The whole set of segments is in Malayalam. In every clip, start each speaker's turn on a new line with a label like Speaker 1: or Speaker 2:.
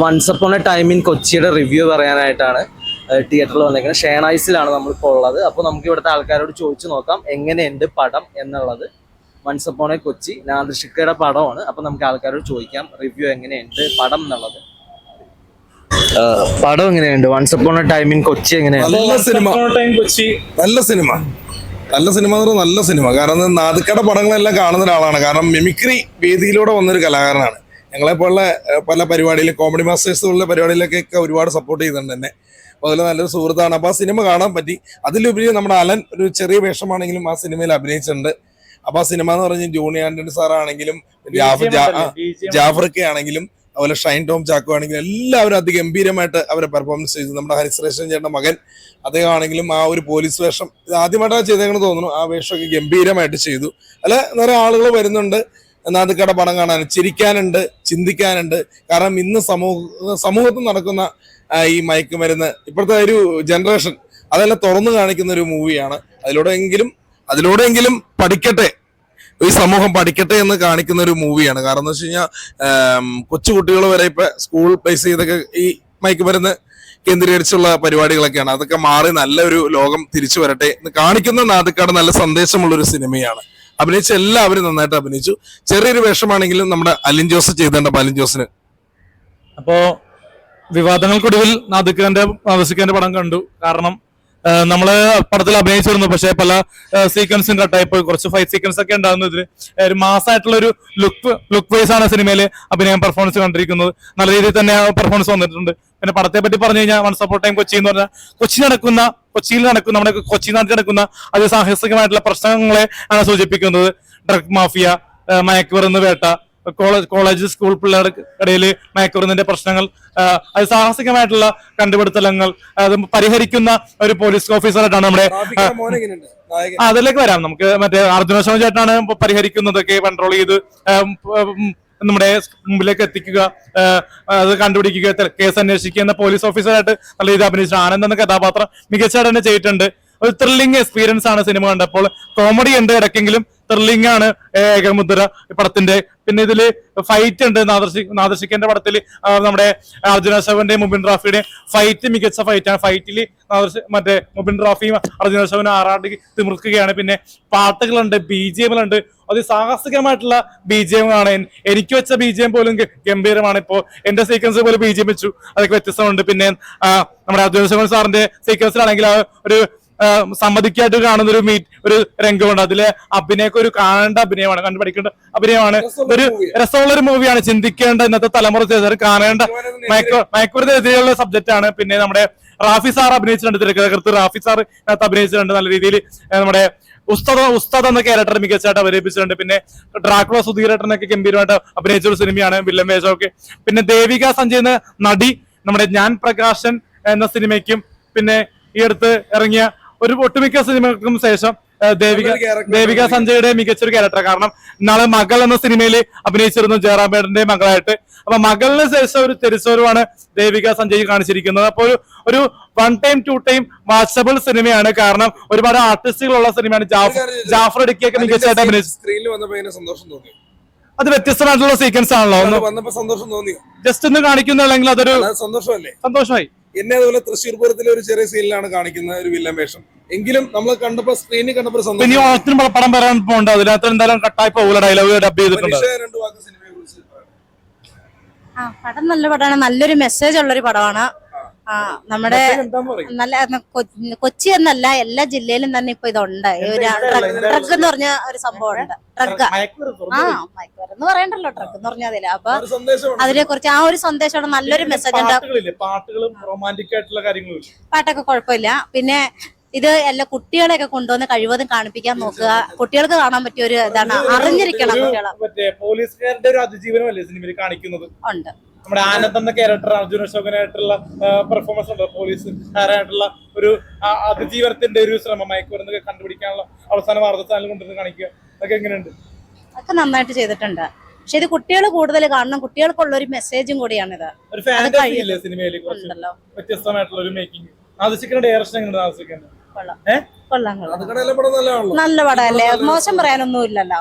Speaker 1: Once upon a time in കൊച്ചിയുടെ റിവ്യൂ പറയാനായിട്ടാണ് തിയേറ്ററിൽ വന്നേക്കുന്നത് ഷേണൈസിലാണ് നമ്മളിപ്പോൾ ഉള്ളത്. അപ്പോൾ നമുക്ക് ഇവിടുത്തെ ആൾക്കാരോട് ചോദിച്ചു നോക്കാം എങ്ങനെയുണ്ട് പടം എന്നുള്ളത്. വൺസ് അപ്പോൺ എ കൊച്ചി നാദൃഷിക്കയുടെ പടമാണ്. അപ്പോൾ നമുക്ക് ആൾക്കാരോട് ചോദിക്കാം റിവ്യൂ എങ്ങനെയുണ്ട് പടം എന്നുള്ളത്. പടം എങ്ങനെയുണ്ട്? Once upon a time in Kochi എങ്ങനെയുണ്ട്?
Speaker 2: നല്ല സിനിമ.
Speaker 3: ടൈം കൊച്ചി.
Speaker 2: നല്ല സിനിമ. നല്ല സിനിമ എന്ന് പറഞ്ഞാൽ നല്ല സിനിമ. കാരണം നാദിക്കയുടെ പടങ്ങളെല്ലാം കാണുന്ന ഒരാളാണ്. കാരണം മിമിക്രി വേദിയിലൂടെ വന്നൊരു കലാകാരനാണ്. ഞങ്ങളെ പോലുള്ള പല പരിപാടിയിലും കോമഡി മാസ്റ്റേഴ്സ് പോലുള്ള പരിപാടിയിലൊക്കെ ഒരുപാട് സപ്പോർട്ട് ചെയ്യുന്നുണ്ട് എന്നെ. അപ്പോൾ അതിൽ നല്ലൊരു സുഹൃത്താണ്. അപ്പോൾ ആ സിനിമ കാണാൻ പറ്റി. അതിലുപരി നമ്മുടെ അലൻ ഒരു ചെറിയ വേഷമാണെങ്കിലും ആ സിനിമയിൽ അഭിനയിച്ചിട്ടുണ്ട്. അപ്പോൾ ആ സിനിമ എന്ന് പറഞ്ഞാൽ ജോണി ആന്റണി സാറാണെങ്കിലും ജാഫർ ജാഫർക്ക ആണെങ്കിലും അതുപോലെ ഷൈൻ ടോം ചാക്കോ ആണെങ്കിലും എല്ലാവരും അതിഗംഭീരമായിട്ട് അവരെ പെർഫോമൻസ് ചെയ്തു. നമ്മുടെ ഹരിശ്രേഷ്ഠൻ ചേട്ടന്റെ മകൻ അദ്ദേഹം ആണെങ്കിലും ആ ഒരു പോലീസ് വേഷം ഇത് ആദ്യമായിട്ടാണ് ചെയ്തേക്കെന്ന് തോന്നുന്നു. ആ വേഷമൊക്കെ ഗംഭീരമായിട്ട് ചെയ്തു. അല്ല നിറയെ ആളുകൾ വരുന്നുണ്ട്. നാദിക്കട പടം കാണാൻ ചിരിക്കാനുണ്ട് ചിന്തിക്കാനുണ്ട്. കാരണം ഇന്ന് സമൂഹ സമൂഹത്തിൽ നടക്കുന്ന ഈ മയക്കുമരുന്ന് ഇപ്പോഴത്തെ ഒരു ജനറേഷൻ അതെല്ലാം തുറന്നു കാണിക്കുന്ന ഒരു മൂവിയാണ് അതിലൂടെയെങ്കിലും അതിലൂടെയെങ്കിലും പഠിക്കട്ടെ. ഈ സമൂഹം പഠിക്കട്ടെ എന്ന് കാണിക്കുന്ന ഒരു മൂവിയാണ് കാരണം എന്ന് വെച്ച് കഴിഞ്ഞാൽ കൊച്ചുകുട്ടികൾ വരെ ഇപ്പൊ സ്കൂൾ ബേസ് ചെയ്തൊക്കെ ഈ മയക്കുമരുന്ന് കേന്ദ്രീകരിച്ചുള്ള പരിപാടികളൊക്കെയാണ്. അതൊക്കെ മാറി നല്ലൊരു ലോകം തിരിച്ചു വരട്ടെ എന്ന് കാണിക്കുന്ന നാദിക്കാട് നല്ല സന്ദേശമുള്ള ഒരു സിനിമയാണ്. അഭിനയിച്ച എല്ലാവരും നന്നായിട്ട് അഭിനയിച്ചു. ചെറിയൊരു വേഷമാണെങ്കിലും നമ്മുടെ അലിൻ ജോസ് ചെയ്തേണ്ട അലിൻ ജോസിന്.
Speaker 3: അപ്പോ വിവാദങ്ങൾക്കൊടുവിൽ നാദിക്കന്റെ നാദസിക്കന്റെ പടം കണ്ടു. കാരണം നമ്മൾ പടത്തിൽ അഭിനയിച്ചിരുന്നു. പക്ഷെ പല സീക്വൻസും കട്ടായി പോയി. കുറച്ച് ഫൈറ്റ് സീക്വൻസ് ഒക്കെ ഉണ്ടാകുന്നു ഇതിന് ഒരു മാസമായിട്ടുള്ള ഒരു ലുക്ക് ലുക്ക് വൈസ് ആണ് സിനിമയിൽ അഭിനയം പെർഫോമൻസ് കണ്ടിരിക്കുന്നത്. നല്ല രീതിയിൽ തന്നെ പെർഫോമൻസ് വന്നിട്ടുണ്ട്. പിന്നെ പടത്തെ പറ്റി പറഞ്ഞു കഴിഞ്ഞാൽ വൺ സപ്പോർട്ട് ടൈം കൊച്ചി എന്ന് പറഞ്ഞാൽ കൊച്ചി നടക്കുന്ന കൊച്ചിയിൽ നടക്കുന്ന നമ്മുടെ കൊച്ചി നാട്ടിൽ നടക്കുന്ന അതിസാഹസികമായിട്ടുള്ള പ്രശ്നങ്ങളെ ആണ് സൂചിപ്പിക്കുന്നത്. ഡ്രഗ് മാഫിയ മയക്കുമരുന്ന് വേട്ട കോളേജ് കോളേജ് സ്കൂൾ പിള്ളേർക്ക് ഇടയിൽ മയക്കുമരുന്നിന്റെ പ്രശ്നങ്ങൾ അത് സാഹസികമായിട്ടുള്ള കണ്ടുപിടുത്തലങ്ങൾ അത് പരിഹരിക്കുന്ന ഒരു പോലീസ് ഓഫീസറായിട്ടാണ് നമ്മുടെ അതിലേക്ക് വരാം. നമുക്ക് മറ്റേ അർജുന ശോചായിട്ടാണ് ചേട്ടനാണ് പരിഹരിക്കുന്നതൊക്കെ കൺട്രോൾ ചെയ്ത് നമ്മുടെ മുമ്പിലേക്ക് എത്തിക്കുക അത് കണ്ടുപിടിക്കുക കേസ് അന്വേഷിക്കുക എന്ന പോലീസ് ഓഫീസറായിട്ട് നല്ല രീതിയിൽ അഭിനയിച്ചു ആനന്ദ് എന്ന കഥാപാത്രം മികച്ചതായിട്ട് തന്നെ ചെയ്തിട്ടുണ്ട്. ഒരു ത്രില്ലിംഗ് എക്സ്പീരിയൻസ് ആണ് സിനിമ കണ്ടപ്പോൾ കോമഡി ഉണ്ട് ഇടയ്ക്കെങ്കിലും ത്രില്ലിംഗ് ആണ് ഏകമുദ്ര പടത്തിന്റെ. പിന്നെ ഇതിൽ ഫൈറ്റ് ഉണ്ട്. നാദർശി നാദർശിക്കന്റെ പടത്തിൽ നമ്മുടെ അർജുന ശവന്റെ മുബിൻ റാഫിയുടെ ഫൈറ്റ് മികച്ച ഫൈറ്റാണ് ഫൈറ്റിൽ മറ്റേ മുബിൻ റാഫിയും അർജുന ശവനും ആറാടി തിമിർക്കുകയാണ്. പിന്നെ പാട്ടുകളുണ്ട് ബി ജി എമ്മിലുണ്ട്. അതിസാഹസികമായിട്ടുള്ള ബി ജി എം ആണ്. എനിക്ക് വെച്ച ബി ജി എം പോലും ഗംഭീരമാണ്. ഇപ്പോ എന്റെ സീക്വൻസ് പോലും ബി ജി എം വെച്ചു. അതൊക്കെ വ്യത്യസ്തമുണ്ട്. പിന്നെ നമ്മുടെ അർജുന ശവൻ സാറിന്റെ സീക്വൻസിലാണെങ്കിൽ ഒരു സമ്മതിക്കായിട്ട് കാണുന്ന ഒരു മീറ്റ് ഒരു രംഗമുണ്ട്. അതിലെ അഭിനയൊക്കെ ഒരു കാണേണ്ട അഭിനയമാണ്. കണ്ടുപഠിക്കേണ്ട അഭിനയമാണ്. ഒരു രസമുള്ള ഒരു മൂവിയാണ് ചിന്തിക്കേണ്ട ഇന്നത്തെ തലമുറ ചെയ്തത്. കാണേണ്ട മയക്കു മയക്കുമരുന്നെതിരെയുള്ള സബ്ജക്റ്റ് ആണ്. പിന്നെ നമ്മുടെ റാഫി സാർ അഭിനയിച്ചിട്ടുണ്ട് തിരക്കഥകൃത്ത്. റാഫി സാർ അഭിനയിച്ചിട്ടുണ്ട്. നല്ല രീതിയിൽ നമ്മുടെ ഉസ്താദ് ഉസ്താദ് എന്ന ക്യാരക്ടർ മികച്ചതായിട്ട് അവതരിപ്പിച്ചിട്ടുണ്ട്. പിന്നെ ഡ്രാക്കുള സുധീരേട്ടനൊക്കെ ഗംഭീരമായിട്ട് അഭിനയിച്ച ഒരു സിനിമയാണ്. വില്ലൻ വേഷമൊക്കെ. പിന്നെ ദേവിക സഞ്ജയ് എന്ന നടി നമ്മുടെ ഞാൻ പ്രകാശൻ എന്ന സിനിമയ്ക്കും പിന്നെ ഈ അടുത്ത് ഇറങ്ങിയ ഒരു ഒട്ടുമിക്ക സിനിമകൾക്കും ശേഷം ദേവിക ദേവിക സഞ്ജയുടെ മികച്ചൊരു ക്യാരക്ടർ കാരണം നാളെ മകൾ എന്ന സിനിമയിൽ അഭിനയിച്ചിരുന്നു ജയറാമേടന്റെ മകളായിട്ട്. അപ്പൊ മകളിന് ശേഷം ഒരു തിരിച്ചുവരവാണ് ദേവിക സഞ്ജയ് കാണിച്ചിരിക്കുന്നത്. അപ്പോൾ ഒരു ഒരു one time two time watchable സിനിമയാണ്. കാരണം ഒരുപാട് ആർട്ടിസ്റ്റുകളുള്ള സിനിമയാണ്. ജാഫർ ജാഫർ ഇടുക്കിയൊക്കെ മികച്ചതായിട്ട് അഭിനയിച്ചു
Speaker 2: സ്ക്രീനിൽ വന്നപ്പോൾ സന്തോഷം തോന്നി.
Speaker 3: അത് വ്യത്യസ്തമായിട്ടുള്ള സീക്വൻസ് ആണല്ലോ.
Speaker 2: വന്നപ്പോ സന്തോഷം തോന്നി.
Speaker 3: ജസ്റ്റ് ഒന്ന് കാണിക്കുന്നുണ്ടെങ്കിൽ അതൊരു
Speaker 2: സന്തോഷമല്ലേ?
Speaker 3: സന്തോഷമായി.
Speaker 2: എന്നെ അതുപോലെ തൃശ്ശൂർ പൂരത്തിലെ ഒരു ചെറിയ സീനിലാണ് കാണിക്കുന്ന ഒരു വില്ലൻ വേഷം. എങ്കിലും നമ്മൾ കണ്ടപ്പോ സ്ക്രീനിൽ കണ്ടപ്പോ
Speaker 3: ഓണത്തിന് പടം- വരാൻ പോകുന്നുണ്ട് അതിനകത്ത് എന്തായാലും കട്ടായി പോകില്ല ഡയലോഗ് ഡബ് ചെയ്തിട്ടുണ്ട്.
Speaker 2: മനുഷ്യ രണ്ട് വാക്ക് സിനിമയെ കുറിച്ച്
Speaker 4: ആ പടം നല്ല പടമാണ്. നല്ലൊരു മെസ്സേജ് ഉള്ളൊരു പടമാണ്. ആ നമ്മുടെ നല്ല കൊച്ചി എന്നല്ല എല്ലാ ജില്ലയിലും തന്നെ ഇപ്പൊ ഇതുണ്ട്. ട്രക്ക് ഒരു ട്രക്ക് എന്ന് പറഞ്ഞ ഒരു സംഭവം ഉണ്ട്. ഡ്രഗ് ആ മയക്കുമരുന്ന് പറയണ്ടല്ലോ ട്രക്ക് എന്ന് പറഞ്ഞാൽ അതിൽ. അപ്പൊ അതിനെ കുറിച്ച് ആ ഒരു സന്ദേശമാണ് നല്ലൊരു മെസ്സേജ് ഉണ്ട്.
Speaker 3: പാട്ടുകളില്ലേ? പാട്ടുകളും റൊമാന്റിക് ആയിട്ടുള്ള കാര്യങ്ങളും
Speaker 4: പാട്ടൊക്കെ കുഴപ്പമില്ല. പിന്നെ ഇത് എല്ലാ കുട്ടികളെയൊക്കെ കൊണ്ടുവന്ന് കഴിവതും കാണിപ്പിക്കാൻ നോക്കുക. കുട്ടികൾക്ക് കാണാൻ പറ്റിയ ഒരു ഇതാണ്. അറിഞ്ഞിരിക്കണം കുട്ടികളെ.
Speaker 3: പോലീസുകാരുടെ ഒരു അതിജീവനമല്ലേ സിനിമയിൽ കാണിക്കുന്നത്?
Speaker 4: ഉണ്ട്.
Speaker 3: നമ്മുടെ ആനന്ദ് എന്ന ക്യാരക്ടർ അർജുന അശോകനായിട്ടുള്ള പെർഫോമൻസ് ഉണ്ട്? പോലീസ് പോലീസുകാരായിട്ടുള്ള ഒരു അതിജീവനത്തിന്റെ ഒരു ശ്രമം മയക്കുമരുന്ന് കണ്ടുപിടിക്കാനുള്ള അവസാന വാർത്താ ചാനൽ കൊണ്ടുവന്ന് കാണിക്കുക. അതൊക്കെ എങ്ങനെയുണ്ട്?
Speaker 4: ഒക്കെ നന്നായിട്ട് ചെയ്തിട്ടുണ്ട്. പക്ഷെ ഇത് കുട്ടികൾ കൂടുതൽ കാണണം. കുട്ടികൾക്കുള്ള ഒരു മെസ്സേജും കൂടിയാണിത്.
Speaker 3: ഒരു. ഇല്ലേ സിനിമയിൽ വ്യത്യസ്തമായിട്ടുള്ള ഒരു മേക്കിംഗ് ആദർശിക്കുന്നുണ്ട് ഡയറക്ഷൻ
Speaker 2: ആദർശിക്കുന്നുണ്ട്
Speaker 4: നല്ല പടമല്ലേ? മോശം പറയാനൊന്നും ഇല്ലല്ലോ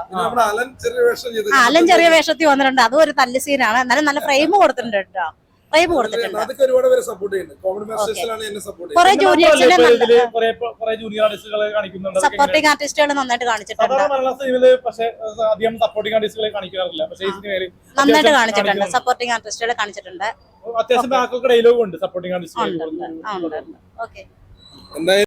Speaker 2: അലൻ ചെറിയ
Speaker 4: വേഷത്തിൽ വന്നിട്ടുണ്ട്. അതും ഒരു തല്ല് സീനാണ്. എന്നാലും നല്ല ഫ്രെയിം കൊടുത്തിട്ടുണ്ട് കേട്ടോ. ഫ്രെയിം കൊടുത്തിട്ടുണ്ട്.
Speaker 2: അതൊക്കെ ഒരുപാട് പേര് സപ്പോർട്ട് ചെയ്യുന്നുണ്ട്. കോമഡി മാസ്റ്റേഴ്സിലാണ് എന്നെ സപ്പോർട്ട്
Speaker 4: കുറെ
Speaker 3: പിന്നെ മാത്രമല്ല,
Speaker 4: ജൂനിയേഴ്സിനെ
Speaker 3: ഇപ്പൊ
Speaker 4: നല്ല
Speaker 3: ഇതിൽ കുറെ കുറെ ജൂനിയർ ആർട്ടിസ്റ്റുകളെ കാണിക്കുന്നുണ്ട്. അതൊക്കെ എങ്ങനെ-
Speaker 4: ആർട്ടിസ്റ്റുകൾ നന്നായിട്ട് കാണിച്ചിട്ടുണ്ട്.
Speaker 3: സാധാരണ സിനിമയിൽ പക്ഷെ അധികം സപ്പോർട്ടിംഗ് ആർട്ടിസ്റ്റുകളെ കാണിക്കാറില്ല. പക്ഷെ ഈ സിനിമയിൽ
Speaker 4: നന്നായിട്ട് കാണിച്ചിട്ടുണ്ട്. സപ്പോർട്ടിംഗ് ആർട്ടിസ്റ്റുകൾ കാണിച്ചിട്ടുണ്ട്.
Speaker 3: അത്യാവശ്യം ഡയലോഗ് ഉണ്ട്. Supporting artist